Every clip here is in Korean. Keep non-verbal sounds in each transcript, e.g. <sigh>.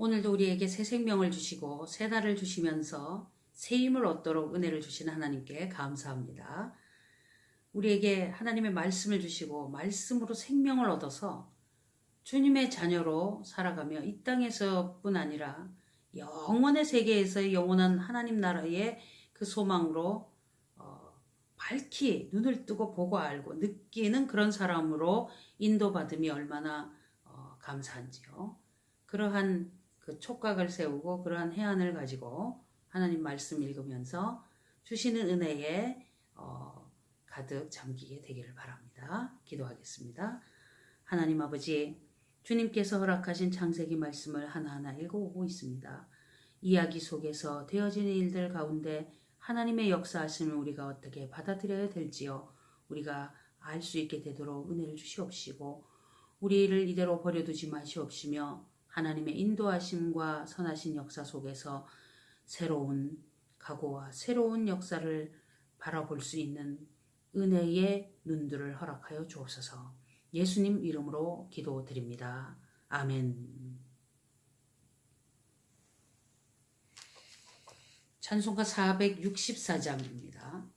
오늘도 우리에게 새 생명을 주시고 새 날을 주시면서 새 힘을 얻도록 은혜를 주신 하나님께 감사합니다. 우리에게 하나님의 말씀을 주시고 말씀으로 생명을 얻어서 주님의 자녀로 살아가며 이 땅에서뿐 아니라 영원의 세계에서 영원한 하나님 나라의 그 소망으로 어, 밝히 눈을 뜨고 보고 알고 느끼는 그런 사람으로 인도받음이 얼마나 어, 감사한지요. 그러한 그 촉각을 세우고 그러한 해안을 가지고 하나님 말씀 읽으면서 주시는 은혜에 어, 가득 잠기게 되기를 바랍니다. 기도하겠습니다. 하나님 아버지, 주님께서 허락하신 창세기 말씀을 하나하나 읽어오고 있습니다. 이야기 속에서 되어지는 일들 가운데 하나님의 역사하심을 우리가 어떻게 받아들여야 될지요. 우리가 알 수 있게 되도록 은혜를 주시옵시고 우리를 이대로 버려두지 마시옵시며 하나님의 인도하심과 선하신 역사 속에서 새로운 각오와 새로운 역사를 바라볼 수 있는 은혜의 눈들을 허락하여 주옵소서. 예수님 이름으로 기도드립니다. 아멘. 찬송가 464장입니다.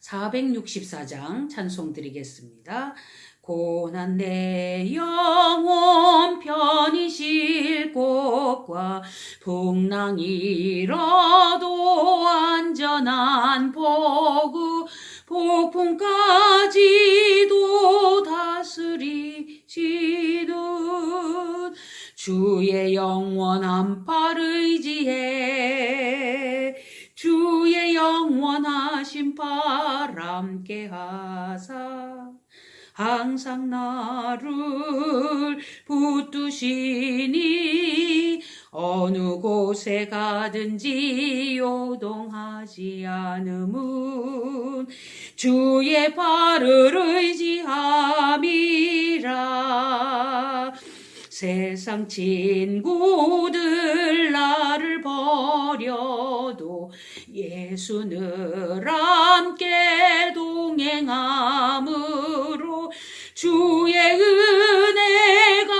464장 찬송 드리겠습니다. 고난 내 영혼 편히 쉴 곳과 풍랑이라도 안전한 포구 폭풍까지도 다스리시듯 주의 영원한 팔 의지해 주의 영원하신 팔 함께 하사 항상 나를 붙드시니 어느 곳에 가든지 요동하지 않음은 주의 발을 의지함이라. 세상 친구들 나를 버려도 예수 늘 함께 동행함으로 주의 은혜가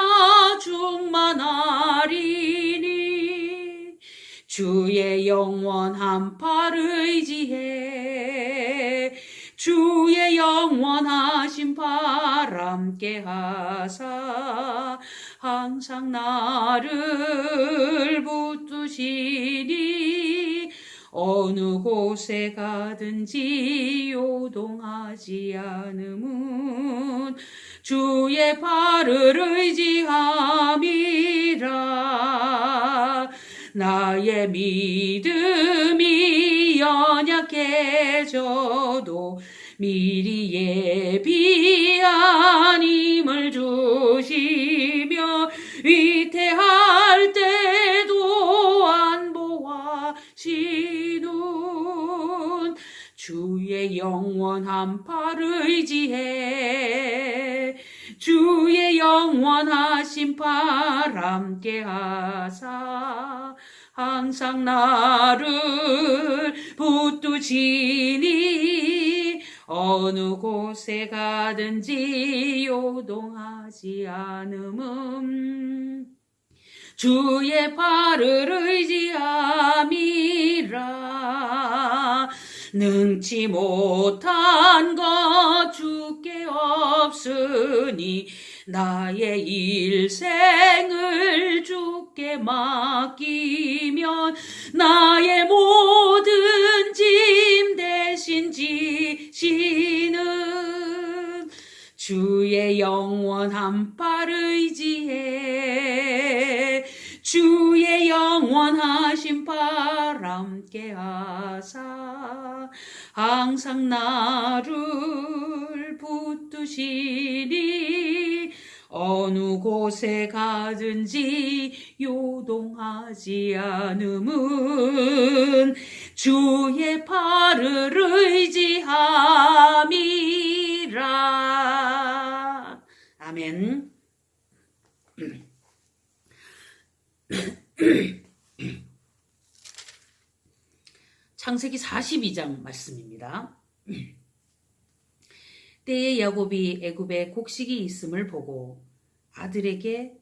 충만하리니 주의 영원한 팔 의지해 주의 영원하신 팔 함께 하사 항상 나를 붙드시니 어느 곳에 가든지 요동하지 않음은 주의 발을 의지함이라. 나의 믿음이 연약해져도 미리 예비한 힘을 주시 주의 영원한 팔 의지해 주의 영원하신 팔 함께 하사. 항상 나를 붙드시니 어느 곳에 가든지 요동하지 않음은 주의 팔을 의지함이라 능치 못한 것 주께 없으니 나의 일생을 주께 맡기면 나의 모든 짐 대신 지시는 주의 영원한 팔 의지해 주의 영원하신 팔 함께 하사 항상 나를 붙드시니 어느 곳에 가든지 요동하지 않음은 주의 팔을 의지함이라 아멘. <clears throat> 창세기 42장 말씀입니다. 때에 야곱이 애굽에 곡식이 있음을 보고 아들에게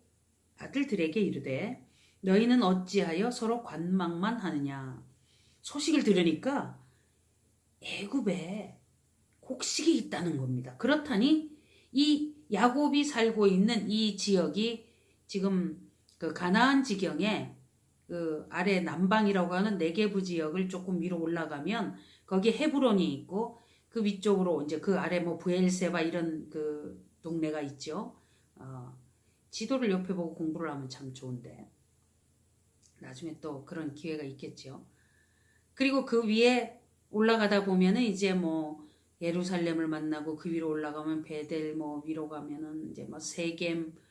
아들들에게 이르되 너희는 어찌하여 서로 관망만 하느냐 소식을 들으니까 애굽에 곡식이 있다는 겁니다. 그렇다니 이 야곱이 살고 있는 이 지역이 지금 그 가나안 지경에 그 아래 남방이라고 하는 네게부 지역을 조금 위로 올라가면 거기 헤브론이 있고 그 위쪽으로 이제 그 아래 뭐 부엘세바 이런 그 동네가 있죠. 어, 지도를 옆에 보고 공부를 하면 참 좋은데 나중에 또 그런 기회가 있겠죠. 그리고 그 위에 올라가다 보면은 이제 뭐 예루살렘을 만나고 그 위로 올라가면 베델 뭐 위로 가면은 이제 뭐 세겜 쭉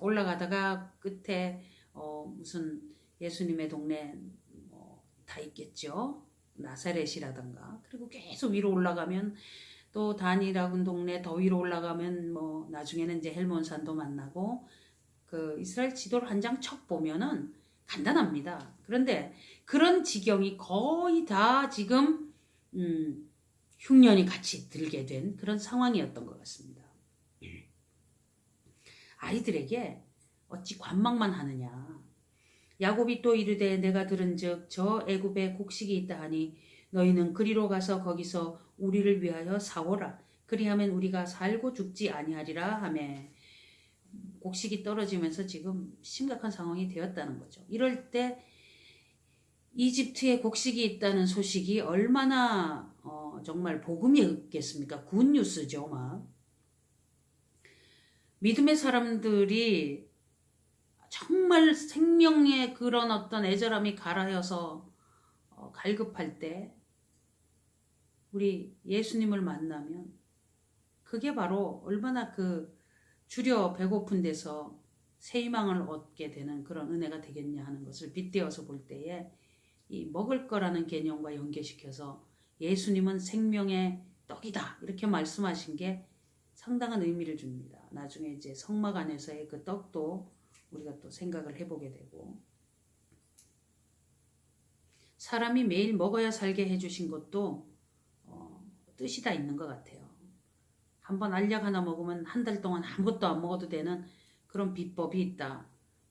올라가다가 끝에 어 무슨 예수님의 동네 뭐 다 있겠죠. 나사렛이라던가 그리고 계속 위로 올라가면 또 단이라는 동네 더 위로 올라가면 뭐 나중에는 이제 헬몬산도 만나고 그 이스라엘 지도를 한 장 척 보면은 간단합니다. 그런데 그런 지경이 거의 다 지금 음, 흉년이 같이 들게 된 그런 상황이었던 것 같습니다. 아이들에게 어찌 관망만 하느냐. 야곱이 또 이르되 내가 들은즉 저 애굽에 곡식이 있다 하니 너희는 그리로 가서 거기서 우리를 위하여 사오라. 그리하면 우리가 살고 죽지 아니하리라 하매 곡식이 떨어지면서 지금 심각한 상황이 되었다는 거죠. 이럴 때 이집트에 곡식이 있다는 소식이 얼마나 어, 정말 복음이었겠습니까? 굿뉴스죠, 막. 믿음의 사람들이 정말 생명의 그런 어떤 애절함이 갈아여서 어, 갈급할 때 우리 예수님을 만나면 그게 바로 얼마나 그 줄여 배고픈 데서 새 희망을 얻게 되는 그런 은혜가 되겠냐 하는 것을 빗대어서 볼 때에 이 먹을 거라는 개념과 연계시켜서 예수님은 생명의 떡이다 이렇게 말씀하신 게 상당한 의미를 줍니다. 나중에 이제 성막 안에서의 그 떡도 우리가 또 생각을 해보게 되고 사람이 매일 먹어야 살게 해주신 것도 어, 뜻이 다 있는 것 같아요. 한번 알약 하나 먹으면 한 달 동안 아무것도 안 먹어도 되는 그런 비법이 있다.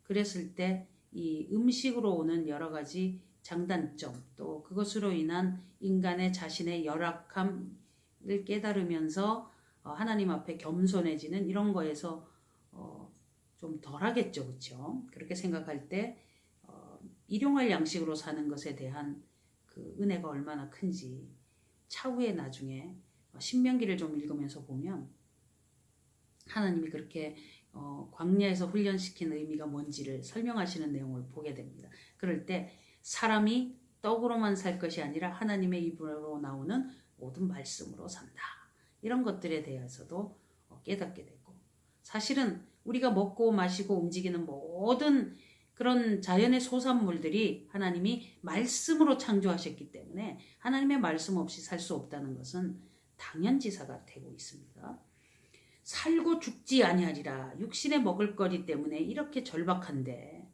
그랬을 때 이 음식으로 오는 여러 가지 장단점 또 그것으로 인한 인간의 자신의 열악함을 깨달으면서 어, 하나님 앞에 겸손해지는 이런 거에서 어, 좀 덜하겠죠, 그렇죠? 그렇게 생각할 때 어, 일용할 양식으로 사는 것에 대한 그 은혜가 얼마나 큰지 차후에 나중에 신명기를 좀 읽으면서 보면 하나님이 그렇게 어, 광야에서 훈련시킨 의미가 뭔지를 설명하시는 내용을 보게 됩니다. 그럴 때 사람이 떡으로만 살 것이 아니라 하나님의 입으로 나오는 모든 말씀으로 산다. 이런 것들에 대해서도 어, 깨닫게 되고 사실은 우리가 먹고 마시고 움직이는 모든 그런 자연의 소산물들이 하나님이 말씀으로 창조하셨기 때문에 하나님의 말씀 없이 살 수 없다는 것은 당연지사가 되고 있습니다. 살고 죽지 아니하리라 육신의 먹을거리 때문에 이렇게 절박한데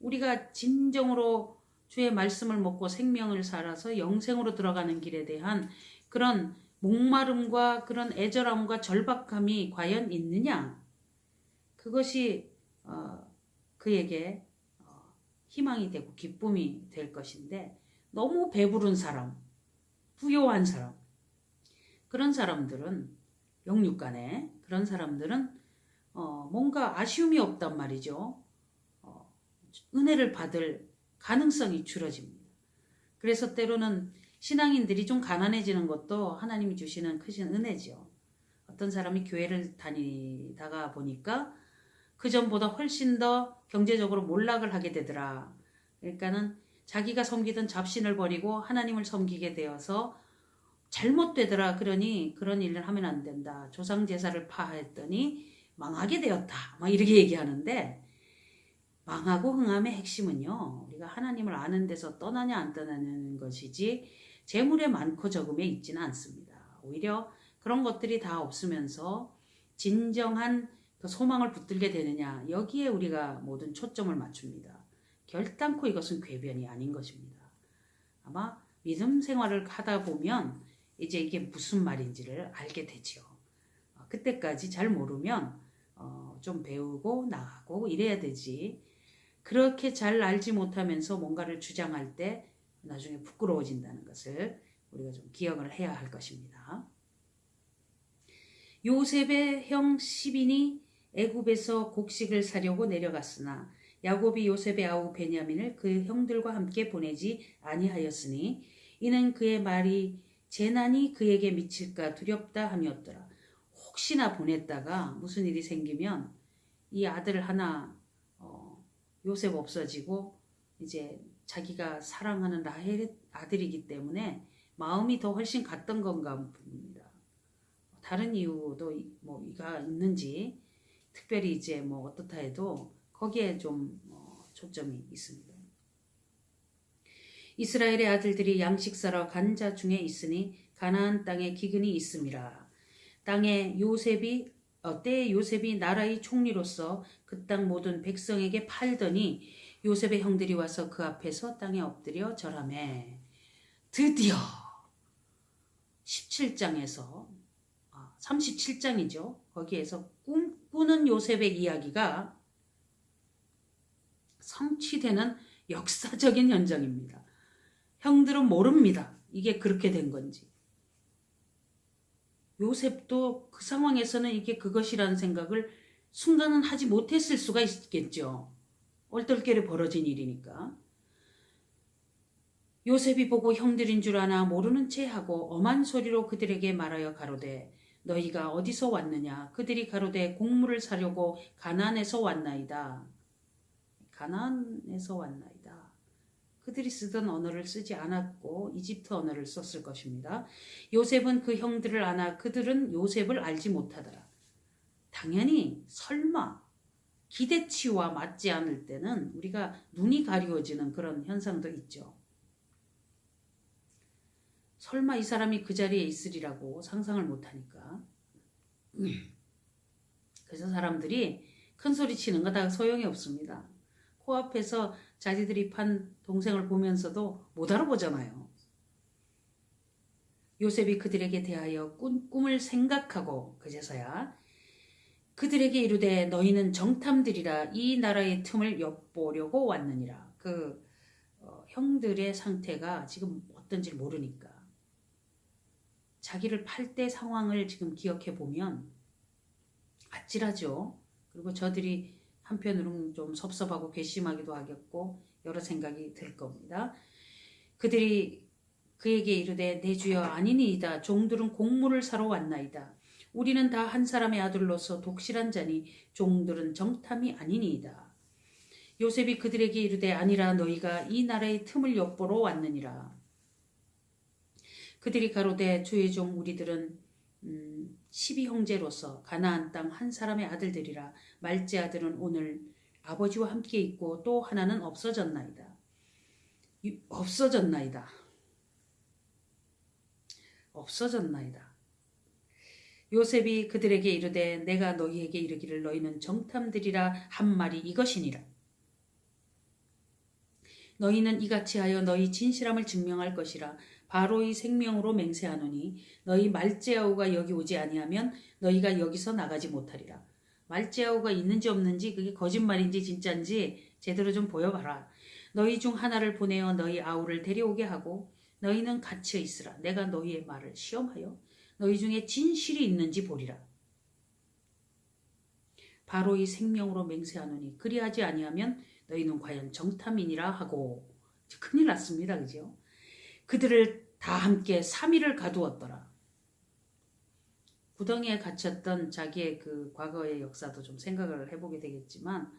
우리가 진정으로 주의 말씀을 먹고 생명을 살아서 영생으로 들어가는 길에 대한 그런 목마름과 그런 애절함과 절박함이 과연 있느냐? 그것이 어, 그에게 어, 희망이 되고 기쁨이 될 것인데 너무 배부른 사람, 부요한 사람, 그런 사람들은 영육간에 그런 사람들은 어, 뭔가 아쉬움이 없단 말이죠. 어, 은혜를 받을 가능성이 줄어집니다. 그래서 때로는 신앙인들이 좀 가난해지는 것도 하나님이 주시는 크신 은혜죠. 어떤 사람이 교회를 다니다가 보니까 그 전보다 훨씬 더 경제적으로 몰락을 하게 되더라. 그러니까는 자기가 섬기던 잡신을 버리고 하나님을 섬기게 되어서 잘못되더라. 그러니 그런 일을 하면 안 된다. 조상 제사를 파했더니 망하게 되었다. 막 이렇게 얘기하는데 망하고 흥함의 핵심은요. 우리가 하나님을 아는 데서 떠나냐 안 떠나는 것이지 재물의 많고 적음에 있지는 않습니다. 오히려 그런 것들이 다 없으면서 진정한 그 소망을 붙들게 되느냐 여기에 우리가 모든 초점을 맞춥니다. 결단코 이것은 궤변이 아닌 것입니다. 아마 믿음 생활을 하다 보면 이제 이게 무슨 말인지를 알게 되죠. 어, 그때까지 잘 모르면 어, 좀 배우고 나가고 이래야 되지. 그렇게 잘 알지 못하면서 뭔가를 주장할 때 나중에 부끄러워진다는 것을 우리가 좀 기억을 해야 할 것입니다. 요셉의 형 시빈이 애굽에서 곡식을 사려고 내려갔으나 야곱이 요셉의 아우 베냐민을 그 형들과 함께 보내지 아니하였으니 이는 그의 말이 재난이 그에게 미칠까 두렵다 함이었더라. 혹시나 보냈다가 무슨 일이 생기면 이 아들 하나 어, 요셉 없어지고 이제 자기가 사랑하는 라헬의 아들이기 때문에 마음이 더 훨씬 갔던 건가 봅니다. 다른 이유도 이- 뭐 이가 있는지 특별히 이제 뭐 어떻다 해도 거기에 좀 어, 초점이 있습니다. 이스라엘의 아들들이 양식 사러 간 자 중에 있으니 가나안 땅에 기근이 있음이라. 땅에 요셉이 어, 때에 요셉이 나라의 총리로서 그 땅 모든 백성에게 팔더니 요셉의 형들이 와서 그 앞에서 땅에 엎드려 절하매 드디어 17장에서 37장이죠. 거기에서 꿈꾸는 요셉의 이야기가 성취되는 역사적인 현장입니다. 형들은 모릅니다. 이게 그렇게 된 건지. 요셉도 그 상황에서는 이게 그것이라는 생각을 순간은 하지 못했을 수가 있겠죠. 얼떨결에 벌어진 일이니까. 요셉이 보고 형들인 줄 아나 모르는 채 하고 엄한 소리로 그들에게 말하여 가로되 너희가 어디서 왔느냐 그들이 가로되 곡물을 사려고 가나안에서 왔나이다. 가나안에서 왔나이다. 그들이 쓰던 언어를 쓰지 않았고 이집트 언어를 썼을 것입니다. 요셉은 그 형들을 아나 그들은 요셉을 알지 못하더라. 당연히 설마 기대치와 맞지 않을 때는 우리가 눈이 가리워지는 그런 현상도 있죠. 설마 이 사람이 그 자리에 있으리라고 상상을 못하니까. 그래서 사람들이 큰 소리 치는 거 다 소용이 없습니다. 코앞에서 자기들이 판 동생을 보면서도 못 알아보잖아요. 요셉이 그들에게 대하여 꿈, 꿈을 생각하고 그제서야 그들에게 이르되 너희는 정탐들이라 이 나라의 틈을 엿보려고 왔느니라. 그 어, 형들의 상태가 지금 어떤지 모르니까 자기를 팔 때 상황을 지금 기억해 보면 아찔하죠. 그리고 저들이 한편으로는 좀 섭섭하고 괘씸하기도 하겠고 여러 생각이 들 겁니다. 그들이 그에게 이르되 내 주여 아니니이다. 종들은 곡물을 사러 왔나이다. 우리는 다 한 사람의 아들로서 독실한 자니 종들은 정탐이 아니니이다. 요셉이 그들에게 이르되 아니라 너희가 이 나라의 틈을 엿보러 왔느니라. 그들이 가로되 주의 종 우리들은 음, 12형제로서 가나안 땅 한 사람의 아들들이라 말째 아들은 오늘 아버지와 함께 있고 또 하나는 없어졌나이다. 이- 없어졌나이다. 없어졌나이다. 요셉이 그들에게 이르되 내가 너희에게 이르기를 너희는 정탐들이라 한 말이 이것이니라. 너희는 이같이 하여 너희 진실함을 증명할 것이라 바로의 생명으로 맹세하노니 너희 말제아우가 여기 오지 아니하면 너희가 여기서 나가지 못하리라. 말제아우가 있는지 없는지 그게 거짓말인지 진짜인지 제대로 좀 보여봐라. 너희 중 하나를 보내어 너희 아우를 데려오게 하고 너희는 갇혀 있으라. 내가 너희의 말을 시험하여 너희 중에 진실이 있는지 보리라. 바로의 생명으로 맹세하노니 그리하지 아니하면 너희는 과연 정탐이니라 하고 큰일 났습니다. 그죠? 그들을 다 함께 3일을 가두었더라. 구덩이에 갇혔던 자기의 그 과거의 역사도 좀 생각을 해보게 되겠지만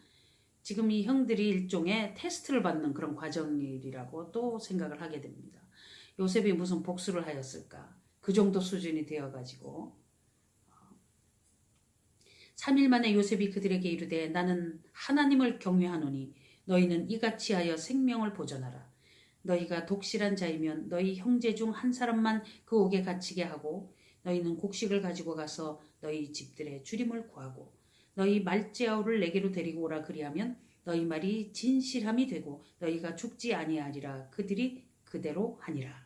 지금 이 형들이 일종의 테스트를 받는 그런 과정이라고 또 생각을 하게 됩니다. 요셉이 무슨 복수를 하였을까? 그 정도 수준이 되어가지고 3일 만에 요셉이 그들에게 이르되 나는 하나님을 경외하노니 너희는 이같이 하여 생명을 보존하라. 너희가 독실한 자이면 너희 형제 중 한 사람만 그 옥에 갇히게 하고 너희는 곡식을 가지고 가서 너희 집들의 주림을 구하고 너희 말제아우를 내게로 데리고 오라 그리하면 너희 말이 진실함이 되고 너희가 죽지 아니하리라 그들이 그대로 하니라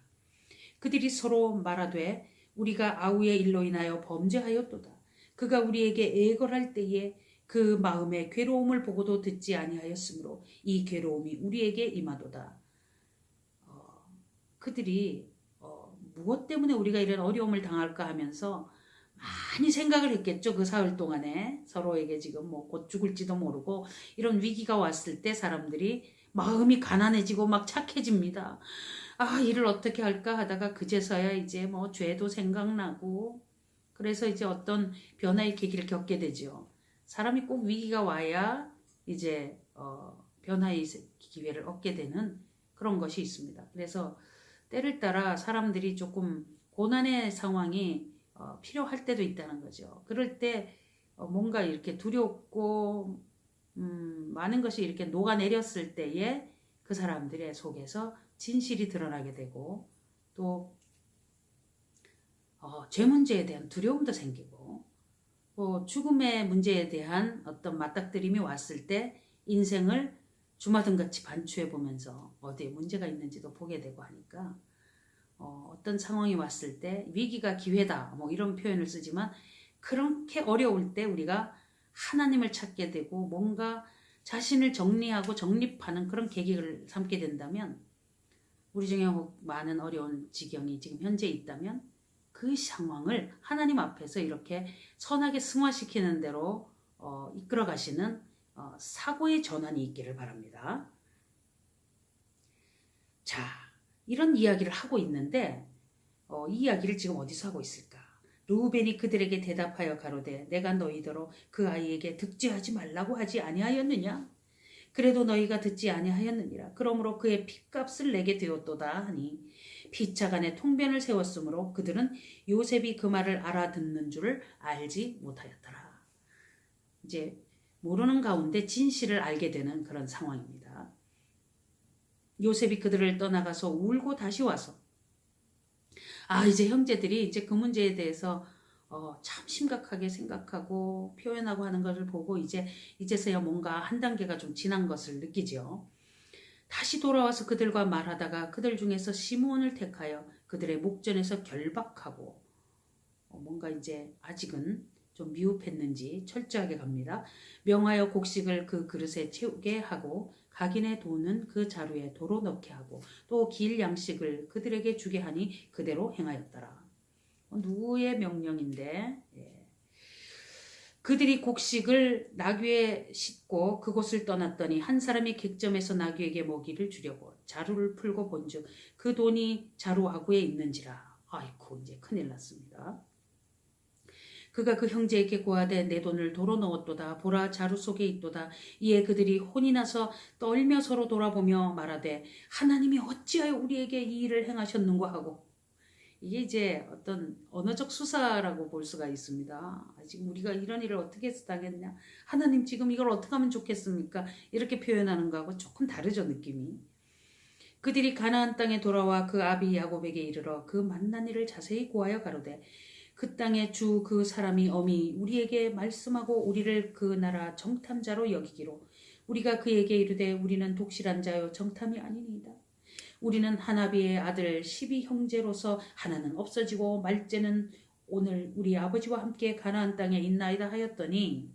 그들이 서로 말하되 우리가 아우의 일로 인하여 범죄하였도다 그가 우리에게 애걸할 때에 그 마음의 괴로움을 보고도 듣지 아니하였으므로 이 괴로움이 우리에게 임하도다. 어, 그들이 어, 무엇 때문에 우리가 이런 어려움을 당할까 하면서 많이 생각을 했겠죠. 그 사흘 동안에 서로에게 지금 뭐 곧 죽을지도 모르고 이런 위기가 왔을 때 사람들이 마음이 가난해지고 막 착해집니다. 아, 일을 어떻게 할까 하다가 그제서야 이제 뭐 죄도 생각나고 그래서 이제 어떤 변화의 계기를 겪게 되죠. 사람이 꼭 위기가 와야 이제 어, 변화의 기회를 얻게 되는 그런 것이 있습니다. 그래서 때를 따라 사람들이 조금 고난의 상황이 어, 필요할 때도 있다는 거죠. 그럴 때 어, 뭔가 이렇게 두렵고 음, 많은 것이 이렇게 녹아내렸을 때에 그 사람들의 속에서 진실이 드러나게 되고 또 어, 죄 문제에 대한 두려움도 생기고 또 죽음의 문제에 대한 어떤 맞닥뜨림이 왔을 때 인생을 주마등같이 반추해 보면서 어디에 문제가 있는지도 보게 되고 하니까 어, 어떤 상황이 왔을 때 위기가 기회다 뭐 이런 표현을 쓰지만 그렇게 어려울 때 우리가 하나님을 찾게 되고 뭔가 자신을 정리하고 정립하는 그런 계기를 삼게 된다면 우리 중에 혹 많은 어려운 지경이 지금 현재 있다면 그 상황을 하나님 앞에서 이렇게 선하게 승화시키는 대로 어, 이끌어 가시는 어, 사고의 전환이 있기를 바랍니다. 자, 이런 이야기를 하고 있는데 어, 이 이야기를 지금 어디서 하고 있을까? 루벤이 그들에게 대답하여 가로되 내가 너희더러 그 아이에게 득지하지 말라고 하지 아니하였느냐? 그래도 너희가 듣지 아니하였느니라. 그러므로 그의 핏값을 내게 되었도다 하니 피차간에 통변을 세웠으므로 그들은 요셉이 그 말을 알아듣는 줄을 알지 못하였더라. 이제 모르는 가운데 진실을 알게 되는 그런 상황입니다. 요셉이 그들을 떠나가서 울고 다시 와서 아 이제 형제들이 이제 그 문제에 대해서 어, 참 심각하게 생각하고 표현하고 하는 것을 보고 이제 이제서야 뭔가 한 단계가 좀 지난 것을 느끼죠. 다시 돌아와서 그들과 말하다가 그들 중에서 시몬을 택하여 그들의 목전에서 결박하고 어, 뭔가 이제 아직은 좀 미흡했는지 철저하게 갑니다. 명하여 곡식을 그 그릇에 채우게 하고 각인의 돈은 그 자루에 도로 넣게 하고 또 길 양식을 그들에게 주게 하니 그대로 행하였더라. 어, 누구의 명령인데 예. 그들이 곡식을 나귀에 싣고 그곳을 떠났더니 한 사람이 객점에서 나귀에게 먹이를 주려고 자루를 풀고 본즉 그 돈이 자루 하구에 있는지라 아이고 이제 큰일 났습니다. 그가 그 형제에게 고하되 내 돈을 도로 넣었도다 보라 자루 속에 있도다 이에 그들이 혼이 나서 떨며 서로 돌아보며 말하되 하나님이 어찌하여 우리에게 이 일을 행하셨는가 하고 이게 이제 어떤 언어적 수사라고 볼 수가 있습니다. 지금 우리가 이런 일을 어떻게 해서 당했냐? 하나님 지금 이걸 어떻게 하면 좋겠습니까? 이렇게 표현하는 거하고 조금 다르죠 느낌이. 그들이 가나안 땅에 돌아와 그 아비 야곱에게 이르러 그 만난 일을 자세히 고하여 가로되 그 땅의 주 그 사람이 어미 우리에게 말씀하고 우리를 그 나라 정탐자로 여기기로 우리가 그에게 이르되 우리는 독실한 자요 정탐이 아니니이다. 우리는 하나비의 아들 십이 형제로서 하나는 없어지고 말째는 오늘 우리 아버지와 함께 가나안 땅에 있나이다 하였더니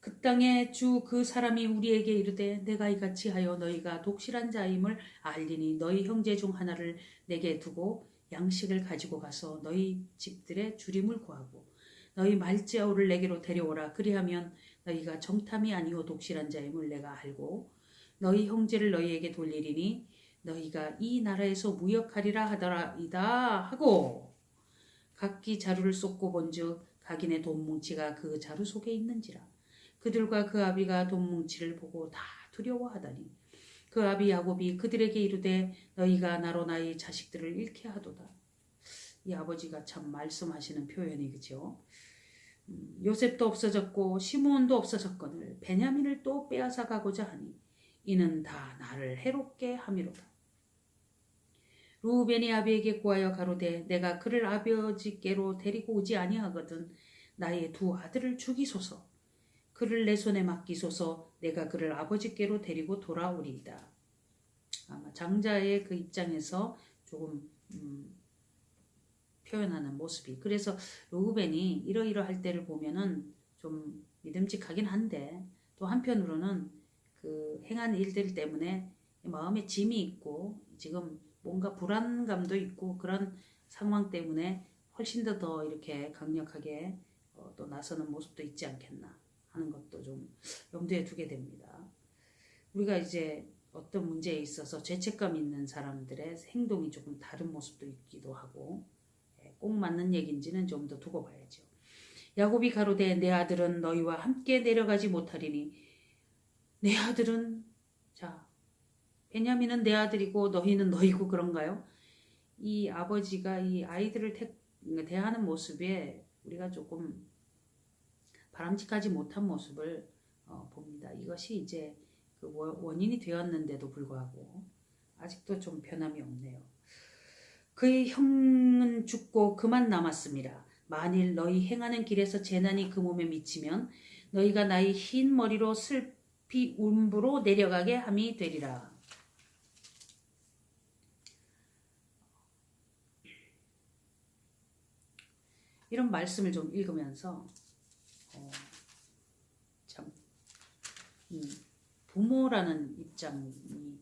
그 땅에 주그 사람이 우리에게 이르되 내가 이같이 하여 너희가 독실한 자임을 알리니 너희 형제 중 하나를 내게 두고 양식을 가지고 가서 너희 집들의 주림을 구하고 너희 말지아우를 내게로 데려오라. 그리하면 너희가 정탐이 아니오 독실한 자임을 내가 알고 너희 형제를 너희에게 돌리리니 너희가 이 나라에서 무역하리라 하더라이다 하고 각기 자루를 쏟고 본즉 각인의 돈 뭉치가 그 자루 속에 있는지라 그들과 그 아비가 돈 뭉치를 보고 다 두려워하다니 그 아비 야곱이 그들에게 이르되 너희가 나로 나의 자식들을 잃게 하도다. 이 아버지가 참 말씀하시는 표현이 그죠. 음, 요셉도 없어졌고 시므온도 없어졌거늘 베냐민을 또 빼앗아 가고자 하니 이는 다 나를 해롭게 함이로다. 루벤이 아비에게 구하여 가로되 내가 그를 아버지께로 데리고 오지 아니하거든 나의 두 아들을 죽이소서 그를 내 손에 맡기소서 내가 그를 아버지께로 데리고 돌아오리이다. 아마 장자의 그 입장에서 조금 음, 표현하는 모습이 그래서 루벤이 이러이러할 때를 보면은 좀 믿음직하긴 한데 또 한편으로는 그 행한 일들 때문에 마음에 짐이 있고 지금 뭔가 불안감도 있고 그런 상황 때문에 훨씬 더 더 이렇게 강력하게 어, 또 나서는 모습도 있지 않겠나 하는 것도 좀 염두에 두게 됩니다. 우리가 이제 어떤 문제에 있어서 죄책감 있는 사람들의 행동이 조금 다른 모습도 있기도 하고 예, 꼭 맞는 얘기인지는 좀 더 두고 봐야죠. 야곱이 가로되 내 아들은 너희와 함께 내려가지 못하리니 내 아들은 자 베냐민은 내 아들이고 너희는 너희고 그런가요? 이 아버지가 이 아이들을 태, 대하는 모습에 우리가 조금 바람직하지 못한 모습을 어, 봅니다. 이것이 이제 그 원- 원인이 되었는데도 불구하고 아직도 좀 변함이 없네요. 그의 형은 죽고 그만 남았습니다. 만일 너희 행하는 길에서 재난이 그 몸에 미치면 너희가 나의 흰 머리로 슬 피 움부로 내려가게 함이 되리라. 이런 말씀을 좀 읽으면서 어, 참 음, 부모라는 입장이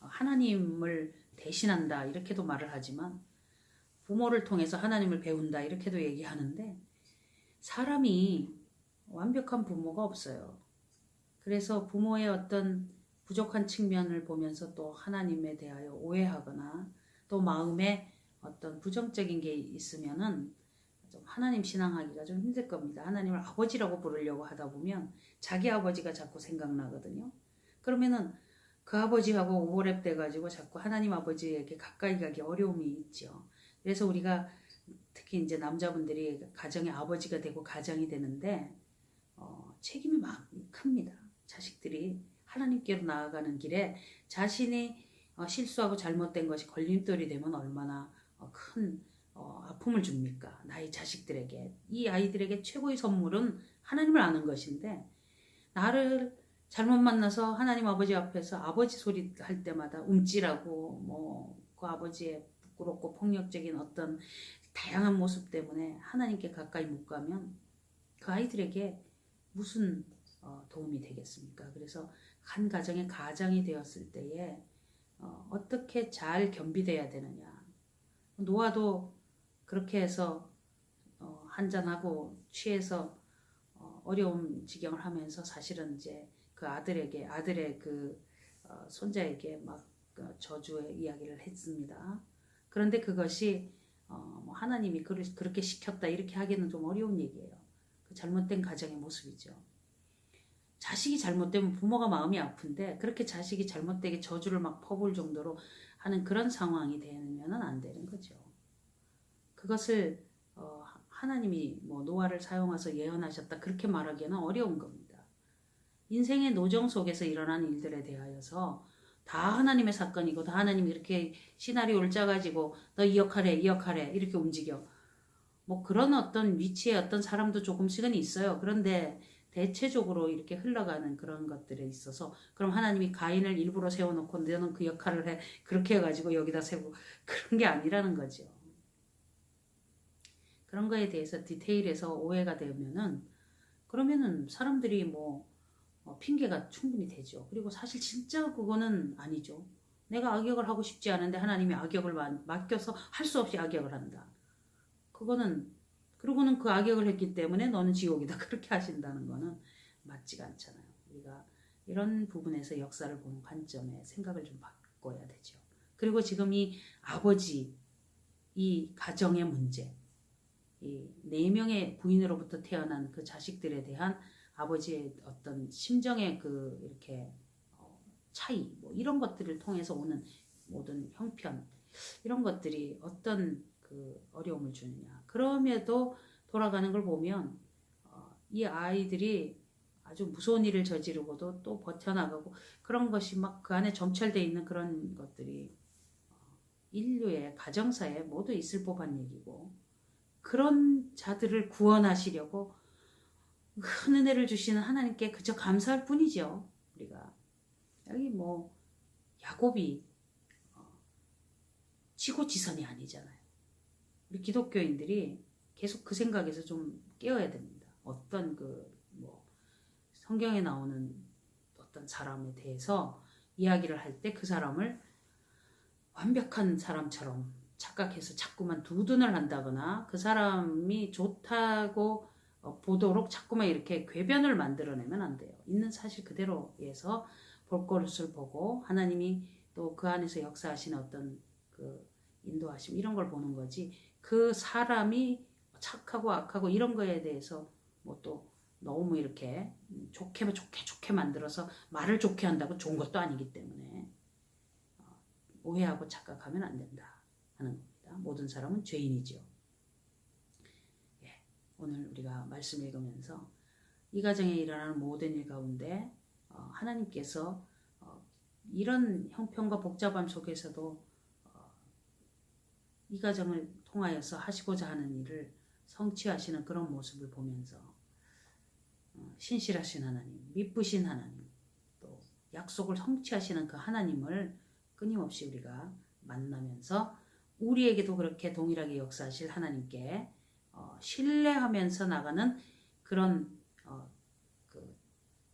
하나님을 대신한다 이렇게도 말을 하지만 부모를 통해서 하나님을 배운다 이렇게도 얘기하는데 사람이 완벽한 부모가 없어요. 그래서 부모의 어떤 부족한 측면을 보면서 또 하나님에 대하여 오해하거나 또 마음에 어떤 부정적인 게 있으면은 좀 하나님 신앙하기가 좀 힘들 겁니다. 하나님을 아버지라고 부르려고 하다 보면 자기 아버지가 자꾸 생각나거든요. 그러면은 그 아버지하고 오버랩 돼가지고 자꾸 하나님 아버지에게 가까이 가기 어려움이 있죠. 그래서 우리가 특히 이제 남자분들이 가정의 아버지가 되고 가장이 되는데 어, 책임이 막 큽니다. 자식들이 하나님께로 나아가는 길에 자신이 어, 실수하고 잘못된 것이 걸림돌이 되면 얼마나 어, 큰 어, 아픔을 줍니까? 나의 자식들에게 이 아이들에게 최고의 선물은 하나님을 아는 것인데 나를 잘못 만나서 하나님 아버지 앞에서 아버지 소리 할 때마다 움찔하고 뭐 그 아버지의 부끄럽고 폭력적인 어떤 다양한 모습 때문에 하나님께 가까이 못 가면 그 아이들에게 무슨 어, 도움이 되겠습니까? 그래서 한 가정의 가장이 되었을 때에 어, 어떻게 잘 겸비돼야 되느냐. 노아도 그렇게 해서 어, 한잔하고 취해서 어, 어려운 지경을 하면서 사실은 이제 그 아들에게 아들의 그 어, 손자에게 막 그 저주의 이야기를 했습니다. 그런데 그것이 어, 뭐 하나님이 그렇게 시켰다 이렇게 하기는 좀 어려운 얘기예요. 그 잘못된 가정의 모습이죠. 자식이 잘못되면 부모가 마음이 아픈데 그렇게 자식이 잘못되게 저주를 막 퍼부을 정도로 하는 그런 상황이 되면은 안 되는 거죠. 그것을 어, 하나님이 뭐 노아를 사용해서 예언하셨다 그렇게 말하기에는 어려운 겁니다. 인생의 노정 속에서 일어난 일들에 대하여서 다 하나님의 사건이고 다 하나님이 이렇게 시나리오를 짜가지고 너 이 역할해 이 역할해 이렇게 움직여 뭐 그런 어떤 위치에 어떤 사람도 조금씩은 있어요. 그런데 대체적으로 이렇게 흘러가는 그런 것들에 있어서 그럼 하나님이 가인을 일부러 세워놓고 너는 그 역할을 해 그렇게 해가지고 여기다 세우고 <laughs> 그런 게 아니라는 거죠. 그런 거에 대해서 디테일에서 오해가 되면은 그러면은 사람들이 뭐 어, 핑계가 충분히 되죠. 그리고 사실 진짜 그거는 아니죠. 내가 악역을 하고 싶지 않은데 하나님이 악역을 맡겨서 할 수 없이 악역을 한다. 그거는 그러고는 그 악역을 했기 때문에 너는 지옥이다 <laughs> 그렇게 하신다는 거는 맞지가 않잖아요. 우리가 이런 부분에서 역사를 보는 관점에 생각을 좀 바꿔야 되죠. 그리고 지금 이 아버지 이 가정의 문제 이 네 명의 부인으로부터 태어난 그 자식들에 대한 아버지의 어떤 심정의 그 이렇게 어, 차이 뭐 이런 것들을 통해서 오는 모든 형편 이런 것들이 어떤 그 어려움을 주느냐 그럼에도 돌아가는 걸 보면 어, 이 아이들이 아주 무서운 일을 저지르고도 또 버텨나가고 그런 것이 막 그 안에 점철돼 있는 그런 것들이 어, 인류의 가정사에 모두 있을 법한 얘기고 그런 자들을 구원하시려고 큰 은혜를 주시는 하나님께 그저 감사할 뿐이죠. 우리가 여기 뭐 야곱이 어, 지고지선이 아니잖아요. 우리 기독교인들이 계속 그 생각에서 좀 깨어야 됩니다. 어떤 그 성경에 나오는 어떤 사람에 대해서 이야기를 할 때 그 사람을 완벽한 사람처럼 착각해서 자꾸만 두둔을 한다거나 그 사람이 좋다고 어, 보도록 자꾸만 이렇게 궤변을 만들어내면 안 돼요. 있는 사실 그대로에서 볼 것을 보고 하나님이 또 그 안에서 역사하시는 어떤 그 인도하심 이런 걸 보는 거지 그 사람이 착하고 악하고 이런 거에 대해서 뭐 또 너무 이렇게 좋게 좋게 좋게 만들어서 말을 좋게 한다고 좋은 것도 아니기 때문에 어, 오해하고 착각하면 안 된다 하는 겁니다. 모든 사람은 죄인이지요. 예, 오늘 우리가 말씀 읽으면서 이 가정에 일어나는 모든 일 가운데 어, 하나님께서 어, 이런 형편과 복잡함 속에서도 어, 이 가정을 통하여서 하시고자 하는 일을 성취하시는 그런 모습을 보면서 어, 신실하신 하나님, 미쁘신 하나님, 또 약속을 성취하시는 그 하나님을 끊임없이 우리가 만나면서 우리에게도 그렇게 동일하게 역사하실 하나님께 어, 신뢰하면서 나가는 그런 어, 그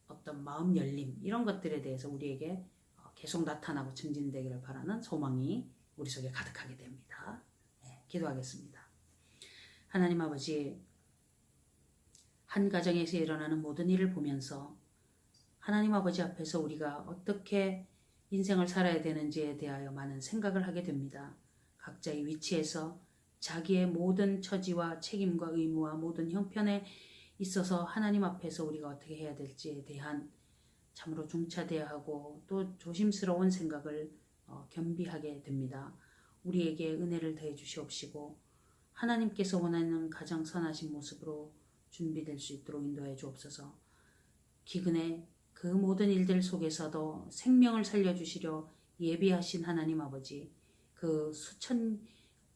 어떤 마음 열림 이런 것들에 대해서 우리에게 어, 계속 나타나고 증진되기를 바라는 소망이 우리 속에 가득하게 됩니다. 네, 기도하겠습니다. 하나님 아버지 한 가정에서 일어나는 모든 일을 보면서 하나님 아버지 앞에서 우리가 어떻게 인생을 살아야 되는지에 대하여 많은 생각을 하게 됩니다. 각자의 위치에서 자기의 모든 처지와 책임과 의무와 모든 형편에 있어서 하나님 앞에서 우리가 어떻게 해야 될지에 대한 참으로 중차대야 하고 또 조심스러운 생각을 어, 겸비하게 됩니다. 우리에게 은혜를 더해 주시옵시고 하나님께서 원하는 가장 선하신 모습으로 준비될 수 있도록 인도해 주옵소서. 기근의 그 모든 일들 속에서도 생명을 살려주시려 예비하신 하나님 아버지, 그 수천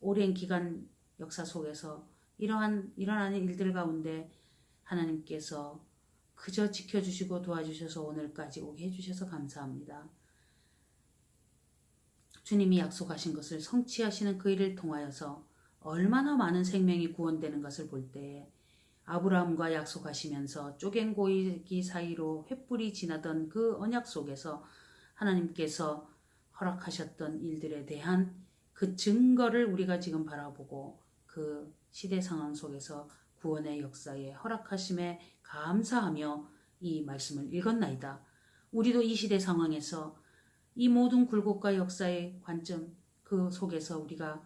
오랜 기간 역사 속에서 이러한 일어나는 일들 가운데 하나님께서 그저 지켜주시고 도와주셔서 오늘까지 오게 해주셔서 감사합니다. 주님이 약속하신 것을 성취하시는 그 일을 통하여서 얼마나 많은 생명이 구원되는 것을 볼 때에 아브라함과 약속하시면서 쪼갠 고기 사이로 횃불이 지나던 그 언약 속에서 하나님께서 허락하셨던 일들에 대한 그 증거를 우리가 지금 바라보고 그 시대 상황 속에서 구원의 역사에 허락하심에 감사하며 이 말씀을 읽었나이다. 우리도 이 시대 상황에서 이 모든 굴곡과 역사의 관점 그 속에서 우리가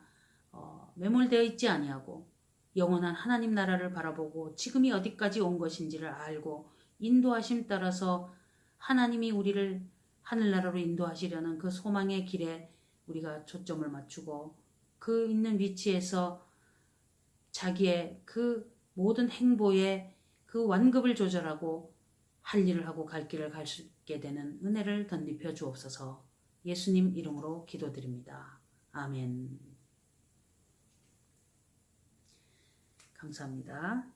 어, 매몰되어 있지 아니하고 영원한 하나님 나라를 바라보고 지금이 어디까지 온 것인지를 알고 인도하심 따라서 하나님이 우리를 하늘나라로 인도하시려는 그 소망의 길에 우리가 초점을 맞추고 그 있는 위치에서 자기의 그 모든 행보에 그 완급을 조절하고 할 일을 하고 갈 길을 갈 수 있게 되는 은혜를 덧입혀 주옵소서 예수님 이름으로 기도드립니다. 아멘. 감사합니다.